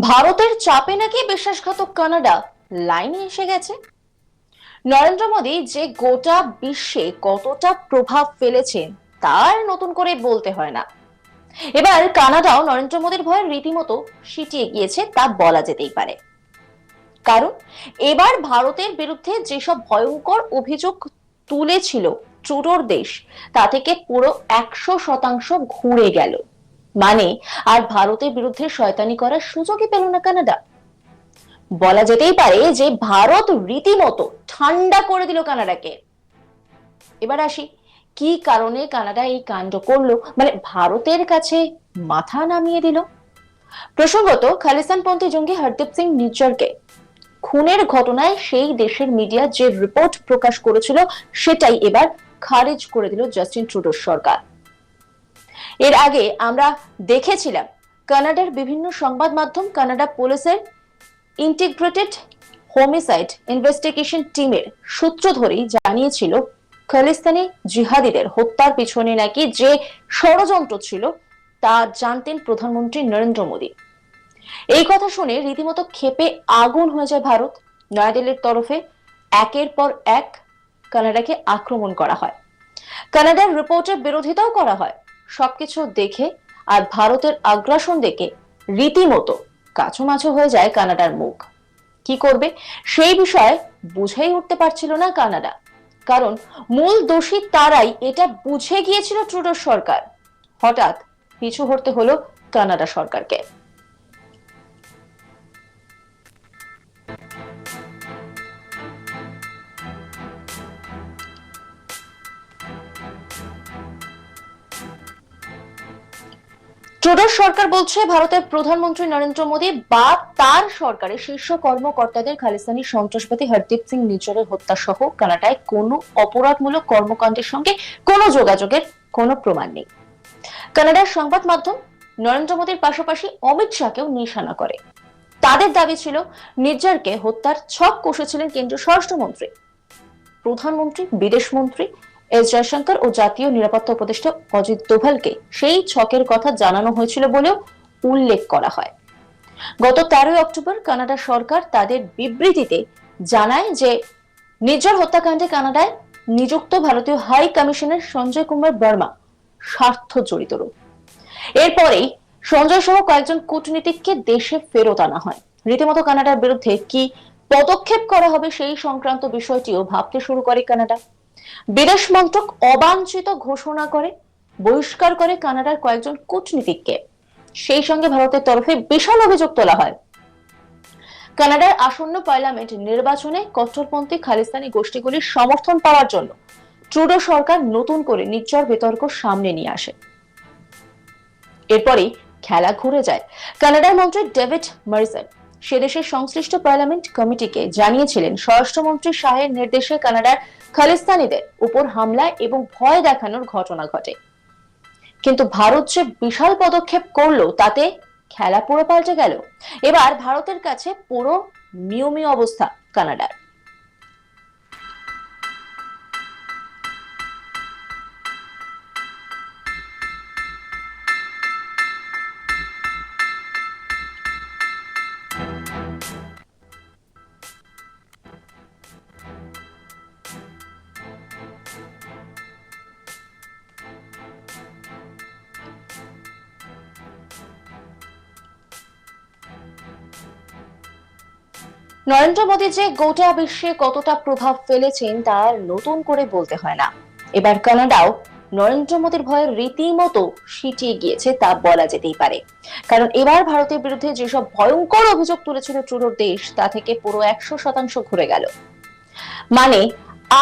ভারতের চাপে নাকি বিশ্বাসঘাতক কানাডা? লাইনে এসে গেছে। নরেন্দ্র মোদী যে গোটা বিশ্বে কতটা প্রভাব ফেলেছেন তার নতুন করে বলতে হয় না। এবার কানাডাও নরেন্দ্র মোদীর ভয়ে রীতিমতো সিটিয়ে গিয়েছে, তা বলা যেতেই পারে। কারণ, এবার ভারতের বিরুদ্ধে যেসব ভয়ঙ্কর অভিযোগ তুলেছিল ট্রুডোর দেশ, তা থেকে পুরো একশো শতাংশ ঘুরে গেল। মানে আর ভারতের বিরুদ্ধে শয়তানি করার সুযোগই পেল না কানাডা। বলা যেতেই পারে যে ভারত রীতিমতো ঠান্ডা করে দিল কানাডাকে। এবার আসি, কি কারণে কানাডা এই কাণ্ড করল? মানে ভারতের কাছে মাথা নামিয়ে দিল। প্রসঙ্গত খালিস্তানপন্থী জঙ্গি হরদীপ সিং নিজ্জরকে খুনের ঘটনায় সেই দেশের মিডিয়া যে রিপোর্ট প্রকাশ করেছিল, সেটাই এবার খারিজ করে দিল জাস্টিন ট্রুডোর সরকার। এর আগে আমরা দেখেছিলাম কানাডার বিভিন্ন সংবাদ মাধ্যম কানাডা পুলিশের ইন্টিগ্রেটেড হোমিসাইড ইনভেস্টিগেশন টিমের সূত্র ধরেই জানিয়েছিল খালিস্তানি জিহাদিদের হত্যার পিছনে নাকি যে ষড়যন্ত্র ছিল তা জানতেন প্রধানমন্ত্রী নরেন্দ্র মোদী। এই কথা শুনে রীতিমতো ক্ষেপে আগুন হয়ে যায় ভারত। নয়াদিল্লির তরফে একের পর এক কানাডাকে আক্রমণ করা হয়। কানাডার রিপোর্টের বিরোধিতাও করা হয়। সবকিছু দেখে আর ভারতের আগ্রাসন দেখে রীতিমতো কাছুমাছু হয়ে যায় কানাডার মুখ। কি করবে? সেই বিষয়ে বুঝেই উঠতে পারছিল না কানাডা। কারণ মূল দোষী তারাই এটা বুঝে গিয়েছিল ট্রুডোর সরকার। হঠাৎ পিছু হতে হলো কানাডা সরকারকে। ট্রুডোর সরকার বলছে, ভারতের প্রধানমন্ত্রী নরেন্দ্র মোদী বা তার সরকারের শীর্ষ কর্মকর্তাদের খালিস্তানি সন্ত্রাসবাদী হরদীপ সিং নিজ্জরের হত্যা সহ কানাডায় কোনো অপরাধমূলক কর্মকাণ্ডের সঙ্গে কোনো যোগাযোগের কোনো প্রমাণ নেই। কানাডার সংবাদ মাধ্যম নরেন্দ্র মোদীর পাশাপাশি অমিত শাহকেও নিশানা করে। তাদের দাবি ছিল নির্জারকে হত্যার ছক কষেছিলেন কেন্দ্রীয় স্বরাষ্ট্রমন্ত্রী, প্রধানমন্ত্রী বিদেশ মন্ত্রী এস জয়শঙ্কর ও জাতীয় নিরাপত্তা উপদেষ্টা অজিত দোভালকে সেই ছকের কথা জানানো হয়েছিল বলেও উল্লেখ করা হয়। গত তেরোই অক্টোবর কানাডা সরকার তাদের বিবৃতিতে জানায় যে নির্জর হত্যাকাণ্ডে কানাডায় নিযুক্ত ভারতীয় হাই কমিশনার সঞ্জয় কুমার বর্মা স্বার্থ জড়িত এরপরেই সঞ্জয় সহ কয়েকজন কূটনীতিককে দেশে ফেরত আনা হয়। রীতিমতো কানাডার বিরুদ্ধে কি পদক্ষেপ করা হবে সেই সংক্রান্ত বিষয়টিও ভাবতে শুরু করে কানাডা। বিদেশ মন্ত্রক অবাঞ্ছিত ঘোষণা করে, বহিষ্কার করে কানাডার কয়েকজন কূটনীতিককে। সেই সঙ্গে ভারতের তরফে বিশাল অভিযোগ তোলা হয়। কানাডার আসন্ন পার্লামেন্ট নির্বাচনে কট্টরপন্থী খালিস্তানি গোষ্ঠীগুলির সমর্থন পাওয়ার জন্য ট্রুডো সরকার নতুন করে নির্জর বিতর্ক সামনে নিয়ে আসে। এরপরই খেলা ঘুরে যায়। কানাডার মন্ত্রী ডেভিড মারিসন সে দেশের সংশ্লিষ্ট পার্লামেন্ট কমিটিকে জানিয়েছিলেন, স্বরাষ্ট্রমন্ত্রী শাহের নির্দেশে কানাডার খালিস্তানিদের উপর হামলা এবং ভয় দেখানোর ঘটনা ঘটে। কিন্তু ভারত যে বিশাল পদক্ষেপ করল, তাতে খেলা পুরো পাল্টে গেল। এবার ভারতের কাছে পুরো মিউমি অবস্থা কানাডার। নরেন্দ্র মোদী যে গোটা বিশ্বে কতটা প্রভাব ফেলেছেন তার নতুন করে বলতে হয় না। এবার কানাডাও নরেন্দ্র মোদীর ভয়ে রীতিমতো সিটিয়ে গিয়েছে তা বলা যেতেই পারে। কারণ এবার ভারতের বিরুদ্ধে যেসব ভয়ঙ্কর অভিযোগ তুলেছিল ট্রুডোর দেশ, তা থেকে পুরো একশো শতাংশ ঘুরে গেল। মানে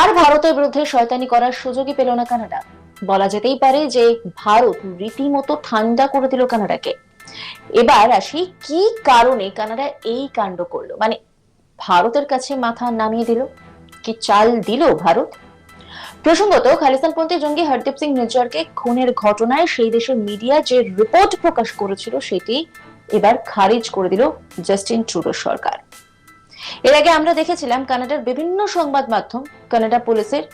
আর ভারতের বিরুদ্ধে শয়তানি করার সুযোগই পেল না কানাডা। বলা যেতেই পারে যে ভারত রীতিমতো ঠান্ডা করে দিল কানাডাকে। এবার আসি, কি কারণে কানাডা এই কাণ্ড করল? মানে ভারতের কাছে মাথা নামিয়ে দিল। কি চাল দিল ভারত? প্রসঙ্গত, খালিস্তানপন্থী জঙ্গি হরদীপ সিং নিজ্জরকে খুনের ঘটনায় সেই দেশের মিডিয়া যে রিপোর্ট প্রকাশ করেছিল, সেটি এবার খারিজ করে দিল জাস্টিন ট্রুডো সরকার। এর আগে আমরা দেখেছিলাম কানাডার বিভিন্ন সংবাদ মাধ্যম, কানাডা পুলিশের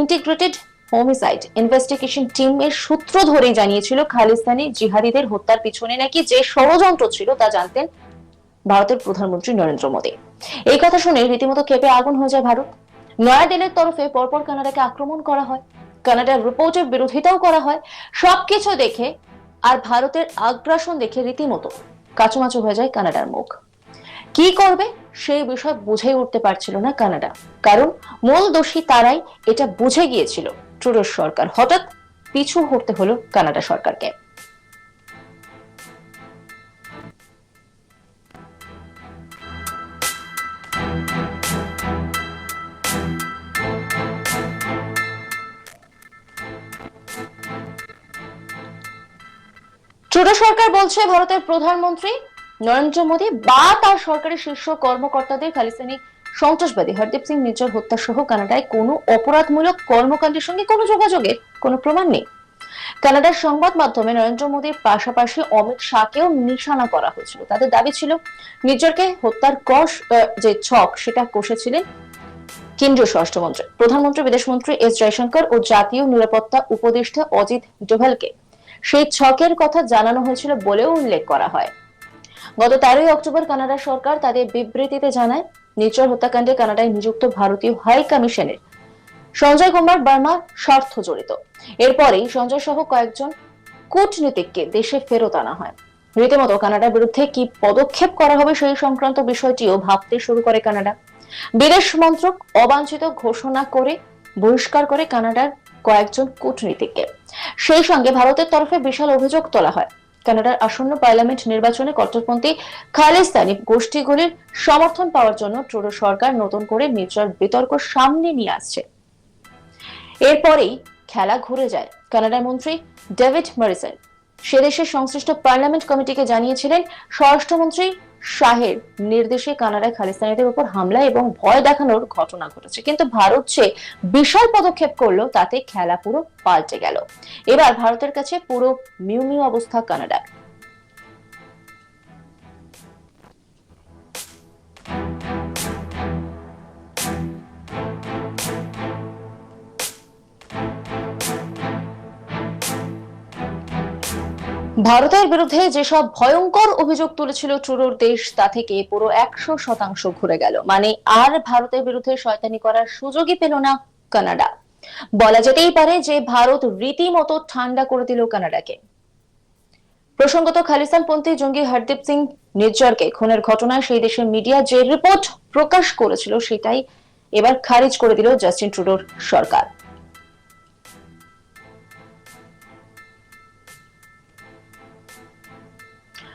ইন্টিগ্রেটেড হোমিসাইড ইনভেস্টিগেশন টিমের সূত্র ধরেই জানিয়েছিল, খালিস্তানি জিহাদিদের হত্যার পিছনে নাকি যে ষড়যন্ত্র ছিল তা জানতেন ভারতের প্রধানমন্ত্রী নরেন্দ্র মোদী। এই কথা শুনে রীতিমতো কেঁপে আগুন হয়ে যায় ভারত। নয়াদিল্লির তরফে পরপর কানাডাকে আক্রমণ করা হয়, কানাডার রিপোর্টের বিরোধিতাও করা হয়, সবকিছু দেখে আর ভারতের আগ্রাসন দেখে রীতিমতো কাচুমাচু হয়ে যায় কানাডার মুখ। কি করবে সেই বিষয় বুঝেই উঠতে পারছিল না কানাডা। কারণ মূল দোষী তারাই এটা বুঝে গিয়েছিল ট্রুডোর সরকার। হঠাৎ পিছু হতে হলো কানাডা সরকারকে। ট্রুডো সরকার বলছে ভারতের প্রধানমন্ত্রী নরেন্দ্র মোদী বা তার সরকারি শীর্ষ কর্মকর্তাদের খালিস্তানি সন্ত্রাসবাদী হরদীপ সিং নির্জর হত্যা সহ কানাডায় কোনো অপরাধমূলক কর্মকাণ্ডের সঙ্গে কোনো যোগাযোগের কোনো প্রমাণ নেই। কানাডার সংবাদ মাধ্যমে নরেন্দ্র মোদীর পাশাপাশি অমিত শাহকেও নিশানা করা হয়েছিল। তাদের দাবি ছিল নির্জরকে হত্যার কষ যে ছক, সেটা কষেছিলেন কেন্দ্রীয় স্বরাষ্ট্রমন্ত্রী। প্রধানমন্ত্রী, বিদেশমন্ত্রী এস জয়শঙ্কর ও জাতীয় নিরাপত্তা উপদেষ্টা অজিত ডোভালকে সেই ছকের কথা জানানো হয়েছিল বলেও উল্লেখ করা হয়। গত তেরোই অক্টোবর কানাডা সরকার তাদের বিবৃতিতে জানায়, নিচর হত্যাকাণ্ডে কানাডায় নিযুক্ত ভারতীয় হাই কমিশনের সঞ্জয় কুমার বার্মা স্বার্থ জড়িত। এরপরেই সঞ্জয় সহ কয়েকজন কূটনীতিককে দেশে ফেরত আনা হয়। রীতিমতো কানাডার বিরুদ্ধে কি পদক্ষেপ করা হবে সেই সংক্রান্ত বিষয়টিও ভাবতে শুরু করে কানাডা। বিদেশ মন্ত্রক অবাঞ্ছিত ঘোষণা করে, বহিষ্কার করে কানাডার কয়েকজন কূটনীতিককে। সেই সঙ্গে ভারতের তরফে বিশাল অভিযোগ তোলা হয়। কানাডার আসন্ন পার্লামেন্ট নির্বাচনে কট্টরপন্থী খালিস্তানি গোষ্ঠীগুলির সমর্থন পাওয়ার জন্য ট্রুডো সরকার নতুন করে নির্জর বিতর্ক সামনে নিয়ে আসছে। এরপরেই খেলা ঘুরে যায় কানাডার মন্ত্রী ডেভিড মরিসন। সে দেশের সংশ্লিষ্ট পার্লামেন্ট কমিটিকে জানিয়েছিলেন, স্বরাষ্ট্রমন্ত্রী শাহের নির্দেশে কানাডায় খালিস্তানিদের উপর হামলা এবং ভয় দেখানোর ঘটনা ঘটেছে। কিন্তু ভারত যে বিশাল পদক্ষেপ করল, তাতে খেলা পুরো পাল্টে গেল। এবার ভারতের কাছে পুরো মিউ মিউ অবস্থা কানাডার। ভারতের বিরুদ্ধে যেসব ভয়ঙ্কর অভিযোগ তুলেছিল ট্রুডোর দেশ, তা থেকে পুরো একশো শতাংশ ঘুরে গেল। মানে আর ভারতের বিরুদ্ধে শয়তানি করার সুযোগই পেল না কানাডা। বলা যেতেই পারে যে ভারত রীতিমতো ঠান্ডা করে দিল কানাডাকে। প্রসঙ্গত খালিস্তানপন্থী জঙ্গি হরদীপ সিং নির্জরকে খুনের ঘটনায় সেই দেশের মিডিয়া যে রিপোর্ট প্রকাশ করেছিল, সেটাই এবার খারিজ করে দিল জাস্টিন ট্রুডোর সরকার।